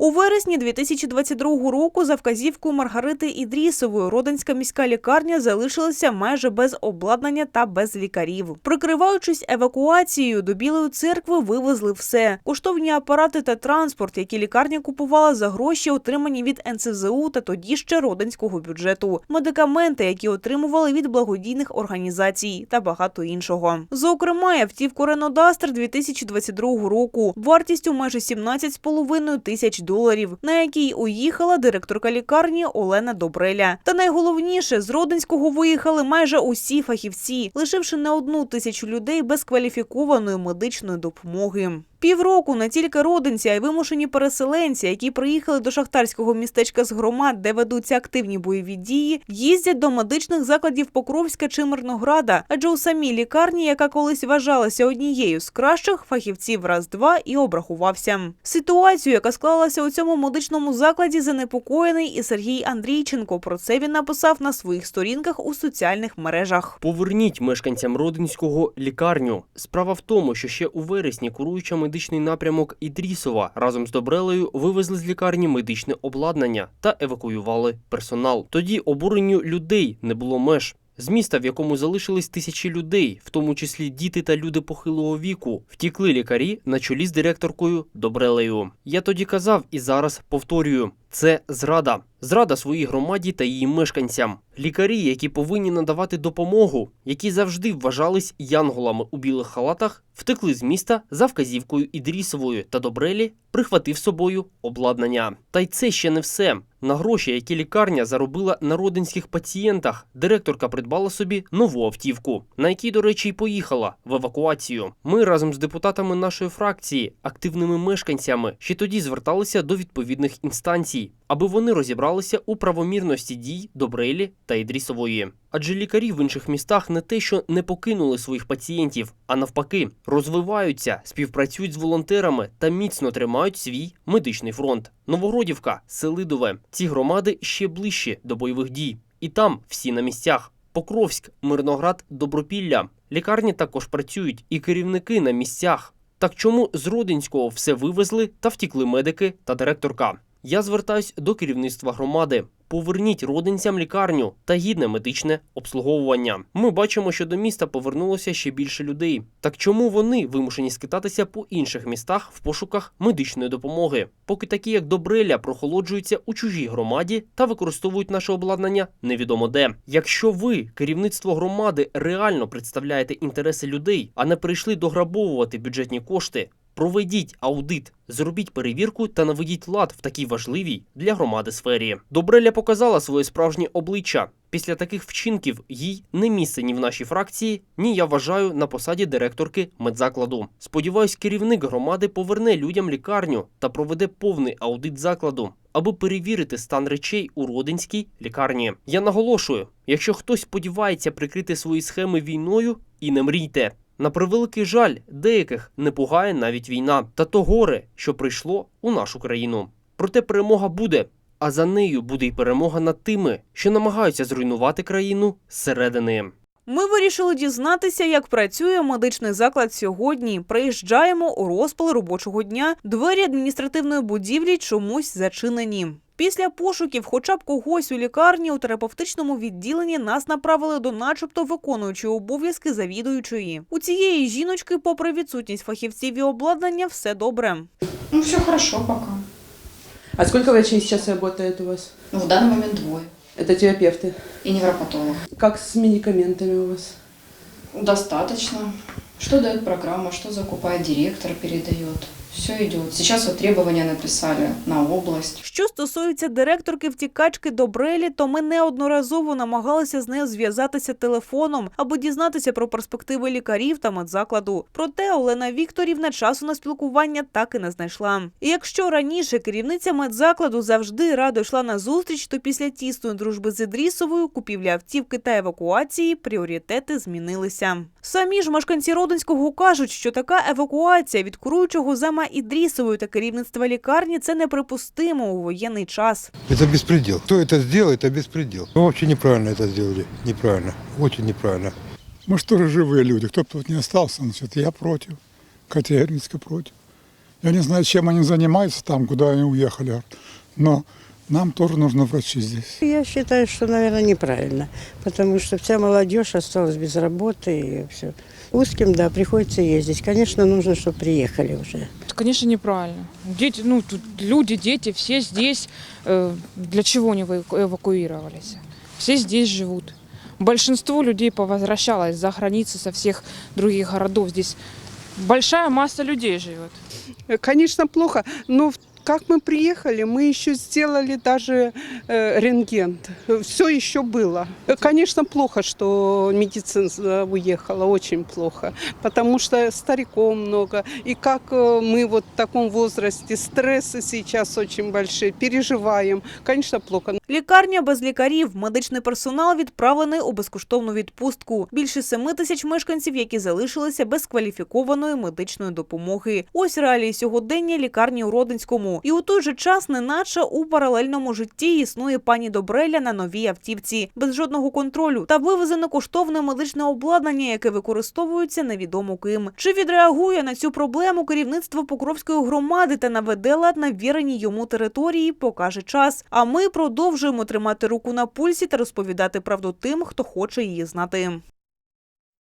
У вересні 2022 року за вказівкою Маргарити Ідрісової Родинська міська лікарня залишилася майже без обладнання та без лікарів. Прикриваючись евакуацією, до Білої церкви вивезли все: коштовні апарати та транспорт, які лікарня купувала за гроші, отримані від НСЗУ та тоді ще родинського бюджету, медикаменти, які отримували від благодійних організацій та багато іншого. Зокрема, автівку Duster 2022 року вартістю майже 17,5 тисяч доларів, на якій уїхала директорка лікарні Олена Добреля. Та найголовніше, з Родинського виїхали майже усі фахівці, лишивши на одну тисячу людей без кваліфікованої медичної допомоги. Півроку не тільки родинці, а й вимушені переселенці, які приїхали до шахтарського містечка з громад, де ведуться активні бойові дії, їздять до медичних закладів Покровська чи Мирнограда, адже у самій лікарні, яка колись вважалася однією з кращих, фахівців раз-два і обрахувався. Ситуацію, яка склалася у цьому медичному закладі, занепокоєний і Сергій Андрійченко. Про це він написав на своїх сторінках у соціальних мережах. Поверніть мешканцям Родинського лікарню. Справа в тому, що ще у вересні куруюча медичний напрямок Ідрісова разом з Добрелею вивезли з лікарні медичне обладнання та евакуювали персонал. Тоді обуренню людей не було меж. З міста, в якому залишились тисячі людей, в тому числі діти та люди похилого віку, втікли лікарі на чолі з директоркою Добрелею. Я тоді казав і зараз повторюю: це зрада. Зрада своїй громаді та її мешканцям. Лікарі, які повинні надавати допомогу, які завжди вважались янголами у білих халатах, втекли з міста за вказівкою Ідрісової та Добрелі, прихватив собою обладнання. Та й це ще не все. На гроші, які лікарня заробила на родинських пацієнтах, директорка придбала собі нову автівку, на якій, до речі, й поїхала в евакуацію. Ми разом з депутатами нашої фракції, активними мешканцями, ще тоді зверталися до відповідних інстанцій, аби вони розібралися у правомірності дій Добрелі та Ідрісової. Адже лікарі в інших містах не те, що не покинули своїх пацієнтів, а навпаки, розвиваються, співпрацюють з волонтерами та міцно тримають свій медичний фронт. Новогродівка, Селидове. Ці громади ще ближче до бойових дій. І там всі на місцях. Покровськ, Мирноград, Добропілля. Лікарні також працюють, і керівники на місцях. Так чому з Родинського все вивезли та втікли медики та директорка? Я звертаюсь до керівництва громади. Поверніть родинцям лікарню та гідне медичне обслуговування. Ми бачимо, що до міста повернулося ще більше людей. Так чому вони вимушені скитатися по інших містах в пошуках медичної допомоги, поки такі, як Добреля, прохолоджуються у чужій громаді та використовують наше обладнання невідомо де. Якщо ви, керівництво громади, реально представляєте інтереси людей, а не прийшли дограбовувати бюджетні кошти, Проведіть аудит, зробіть перевірку та наведіть лад в такій важливій для громади сфері. Добреля показала своє справжнє обличчя. Після таких вчинків їй не місце ні в нашій фракції, ні я вважаю на посаді директорки медзакладу. Сподіваюсь, керівник громади поверне людям лікарню та проведе повний аудит закладу, аби перевірити стан речей у родинській лікарні. Я наголошую: якщо хтось сподівається прикрити свої схеми війною, і не мрійте. На превеликий жаль, деяких не пугає навіть війна та то горе, що прийшло у нашу країну. Проте перемога буде, а за нею буде й перемога над тими, що намагаються зруйнувати країну зсередини. Ми вирішили дізнатися, як працює медичний заклад сьогодні. Приїжджаємо у розпал робочого дня. Двері адміністративної будівлі чомусь зачинені. Після пошуків, хоча б когось у лікарні у терапевтичному відділенні нас направили до, начебто, виконуючої обов'язки завідуючої. У цієї жіночки, попри відсутність фахівців і обладнання, все добре. Ну, все хорошо пока. А сколько врачей сейчас работает у вас? Ну, в данный момент двое. Это терапевты. И невропатолог. Как с медикаментами у вас? Достаточно. Что дает программа, что закупает директор, передает. Все идет. Сейчас вот требования написали на область. Що стосується директорки втікачки Добрелі, то ми неодноразово намагалися з нею зв'язатися телефоном, аби дізнатися про перспективи лікарів та медзакладу. Проте Олена Вікторівна часу на спілкування так і не знайшла. І якщо раніше керівниця медзакладу завжди радо йшла на зустріч, то після тісної дружби з Ідрісовою, купівлі автівки та евакуації пріоритети змінилися. Самі ж мешканці Родинського кажуть, що така евакуація від куруючого зама Ідрісовою та керівництва лікарні це неприпустимо у воєнний час. Это беспредел. Кто это сделал, это беспредел. Ну, вообще неправильно это сделали. Неправильно. Очень неправильно. Мы что же живые люди, кто бы тут не остался, значит, я против, категорически против. Я не знаю, чем они занимаются там, куда они уехали, но нам тоже нужны врачи здесь. Я считаю, что, наверное, неправильно, потому что вся молодежь осталась без работы и все. Узким, да, приходится ездить. Конечно, нужно, чтобы приехали уже. Конечно, неправильно. Дети, ну, тут люди, дети, все здесь. Э, Для чего они эваку- эвакуировались? Все здесь живут. Большинство людей повозвращалось за границы со всех других городов. Здесь большая масса людей живет. Конечно, плохо, но в- как мы приехали, мы еще сделали даже э, рентген. Все еще было. Э, Конечно, плохо, что медицина уехала, очень плохо, потому что стариков много. И как э, мы вот в таком возрасте, стрессы сейчас очень большие, переживаем. Конечно, плохо. Лікарня без лікарів. Медичний персонал відправлений у безкоштовну відпустку. Більше семи тисяч мешканців, які залишилися без кваліфікованої медичної допомоги. Ось реалії сьогодення лікарні у Родинському. І у той же час, неначе у паралельному житті існує пані Добреля на новій автівці, без жодного контролю та вивезено коштовне медичне обладнання, яке використовується невідомо ким. Чи відреагує на цю проблему керівництво Покровської громади та наведе лад на віреній йому території, покаже час. А ми продовжуємо тримати руку на пульсі та розповідати правду тим, хто хоче її знати.